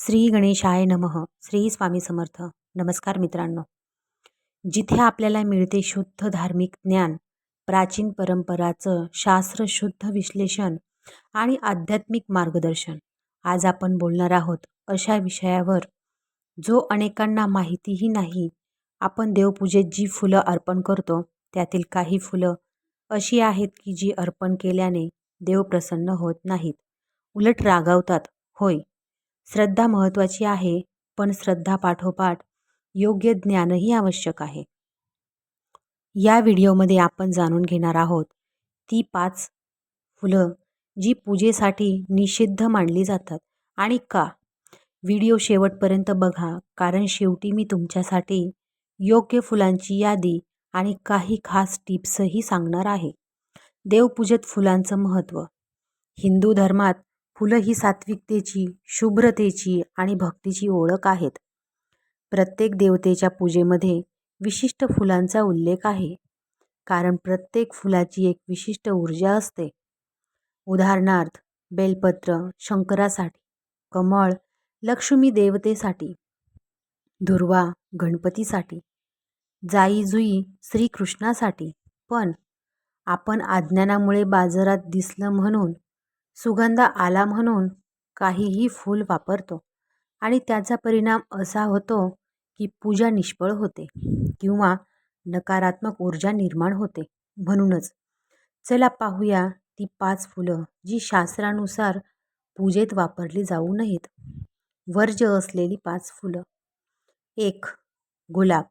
श्री गणेशाय नमः. श्री स्वामी समर्थ. नमस्कार मित्रांनो. जिथे आपल्याला मिळते शुद्ध धार्मिक ज्ञान प्राचीन परंपराचं शास्त्रशुद्ध विश्लेषण आणि आध्यात्मिक मार्गदर्शन आज आपण बोलणार आहोत अशा विषयावर जो अनेकांना माहितीही नाही. आपण देवपूजेत जी फुलं अर्पण करतो त्यातील काही फुलं अशी आहेत की जी अर्पण केल्याने देव प्रसन्न होत नाहीत. उलट रागावतात होय श्रद्धा महत्त्वाची आहे पण श्रद्धा पाठोपाठ योग्य ज्ञानही आवश्यक आहे. या व्हिडिओमध्ये आपण जाणून घेणार आहोत ती पाच फुलं जी पूजेसाठी निषिद्ध मानली जातात आणि का? व्हिडिओ शेवटपर्यंत बघा कारण शेवटी मी तुमच्यासाठी योग्य फुलांची यादी आणि काही खास टिप्सही सांगणार आहे. देवपूजेत फुलांचं महत्त्व. हिंदू धर्मात फुलं ही सात्विकतेची शुभ्रतेची आणि भक्तीची ओळख आहेत. प्रत्येक देवतेच्या पूजेमध्ये विशिष्ट फुलांचा उल्लेख आहे. कारण प्रत्येक फुलाची एक विशिष्ट ऊर्जा असते. उदाहरणार्थ बेलपत्र शंकरासाठी कमळ लक्ष्मी देवतेसाठी दुर्वा गणपतीसाठी जाई जुई श्रीकृष्णासाठी. पण आपण अज्ञानामुळे बाजारात दिसलं म्हणून सुगंध आला म्हणून काहीही फूल वापरतो. आणि त्याचा परिणाम असा होतो की पूजा निष्फळ होते किंवा नकारात्मक ऊर्जा निर्माण होते म्हणूनच. चला पाहूया ती पाच फुलं जी शास्त्रानुसार पूजेत वापरली जाऊ नयेत. वर्ज असलेली पाच फुलं. एक गुलाब.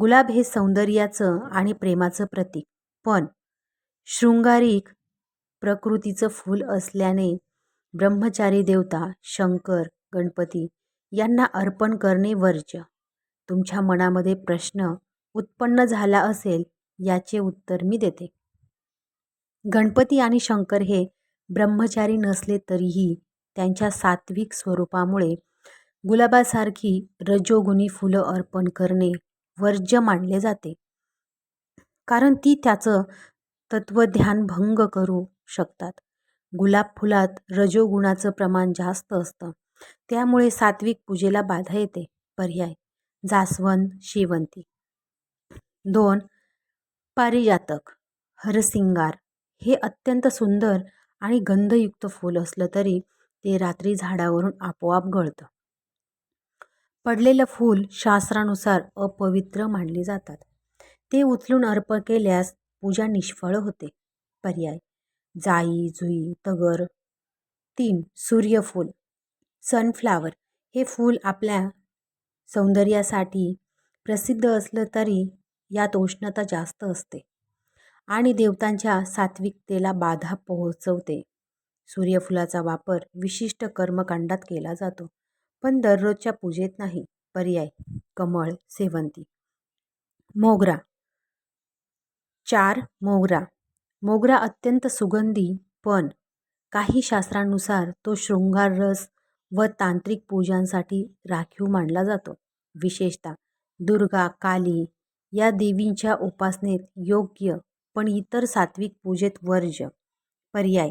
गुलाब हे सौंदर्याचं आणि प्रेमाचं प्रतीक. पण शृंगारिक प्रकृतीचं फूल असल्याने ब्रह्मचारी देवता शंकर गणपती यांना अर्पण करणे वर्ज्य. तुमच्या मनामध्ये प्रश्न उत्पन्न झाला असेल याचे उत्तर मी देते. गणपती आणि शंकर हे ब्रह्मचारी नसले तरीही त्यांच्या सात्विक स्वरूपामुळे गुलाबासारखी रजोगुणी फुलं अर्पण करणे वर्ज्य मानले जाते. कारण ती त्याचं तत्वध्यान भंग करू शकतात. गुलाब फुलात रजोगुणाचं प्रमाण जास्त असतं. त्यामुळे सात्विक पूजेला बाधा येते. पर्याय. जास्वंद शेवंती. दोन. पारिजातक. हरसिंगार. हे अत्यंत सुंदर आणि गंधयुक्त फूल असलं तरी ते रात्री झाडावरून आपोआप गळतं. पडलेलं फूल शास्त्रानुसार अपवित्र मानले जातात. ते उचलून अर्पण केल्यास पूजा निष्फळ होते. पर्याय. जाई जुई तगर तीन सूर्यफूल सनफ्लावर हे फूल आपल्या सौंदर्यासाठी प्रसिद्ध असलं तरी यात उष्णता जास्त असते आणि देवतांच्या सात्विकतेला बाधा पोहोचवते. सूर्यफुलाचा वापर विशिष्ट कर्मकांडात केला जातो पण दररोजच्या पूजेत नाही. पर्याय कमळ सेवंती मोगरा चार मोगरा मोगरा अत्यंत सुगंधी पण काही शास्त्रांनुसार तो शृंगार रस व तांत्रिक पूजांसाठी राखीव मानला जातो. विशेषतः दुर्गा काली या देवींच्या उपासनेत योग्य पण इतर सात्विक पूजेत वर्ज्य. पर्याय.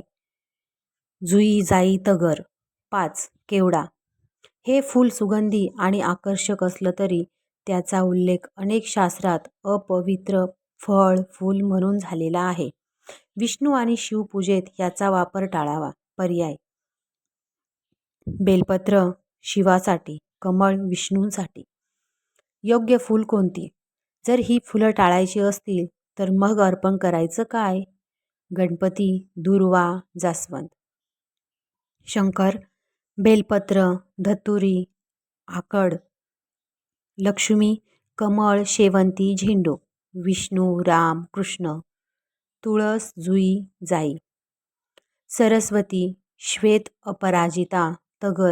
जुई जाई तगर पाच केवडा हे फूल सुगंधी आणि आकर्षक असलं तरी त्याचा उल्लेख अनेक शास्त्रात अपवित्र फळ फूल म्हणून झालेला आहे. विष्णू आणि शिवपूजेत याचा वापर टाळावा. पर्याय. बेलपत्र शिवासाठी कमळ विष्णूंसाठी. योग्य फूल कोणती? जर ही फुलं टाळायची असतील तर मग अर्पण करायचं काय? गणपती दुर्वा जास्वंद. शंकर बेलपत्र धतुरी आकड. लक्ष्मी कमळ शेवंती झेंडू. विष्णू राम कृष्ण. तुळस जुई जाई. सरस्वती श्वेत अपराजिता तगर.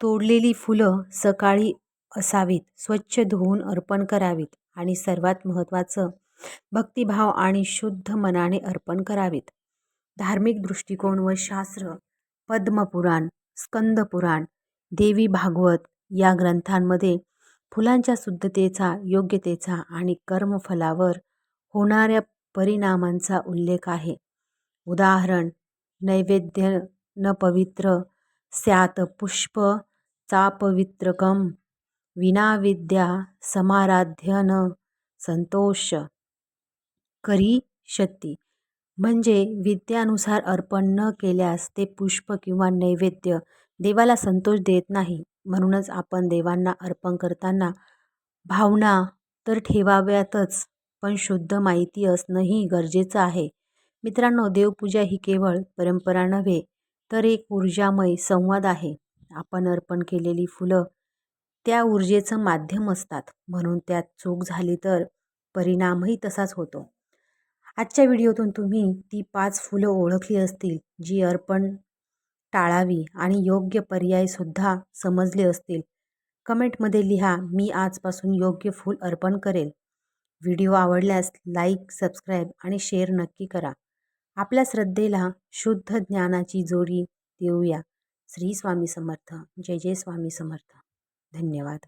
तोडलेली फुलं सकाळी असावीत स्वच्छ धुवून अर्पण करावीत आणि सर्वात महत्त्वाचं भक्तिभाव आणि शुद्ध मनाने अर्पण करावीत. धार्मिक दृष्टिकोन व शास्त्र पद्मपुराण स्कंदपुराण देवी भागवत या ग्रंथांमध्ये फुलांच्या शुद्धतेचा योग्यतेचा आणि कर्मफलावर होणाऱ्या परिणामांचा उल्लेख आहे. उदाहरण नैवेद्य न पवित्र स्यात पुष्प चापवित्रकम विना विद्या समाराध्य न संतोष. करीष्यती म्हणजे विद्यानुसार अर्पण न केल्यास ते पुष्प किंवा नैवेद्य देवाला संतोष देत नाही. म्हणूनच आपण देवांना अर्पण करताना भावना तर ठेवाव्यातच. पण शुद्ध माहिती असणंही गरजेचं आहे. मित्रांनो देवपूजा ही केवळ परंपरा नव्हे तर एक ऊर्जामय संवाद आहे. आपण अर्पण केलेली फुलं त्या ऊर्जेचं माध्यम असतात. म्हणून त्यात चूक झाली तर परिणामही तसाच होतो. आजच्या व्हिडिओतून तुम्ही ती पाच फुलं ओळखली असतील जी अर्पण टाळावी आणि योग्य पर्यायसुद्धा समजले असतील. कमेंटमध्ये लिहा मी आजपासून योग्य फूल अर्पण करेल. व्हिडिओ आवडल्यास लाईक सबस्क्राईब आणि शेअर नक्की करा. आपल्या श्रद्धेला शुद्ध ज्ञानाची जोडी देऊया. श्री स्वामी समर्थ. जय जय स्वामी समर्थ. धन्यवाद.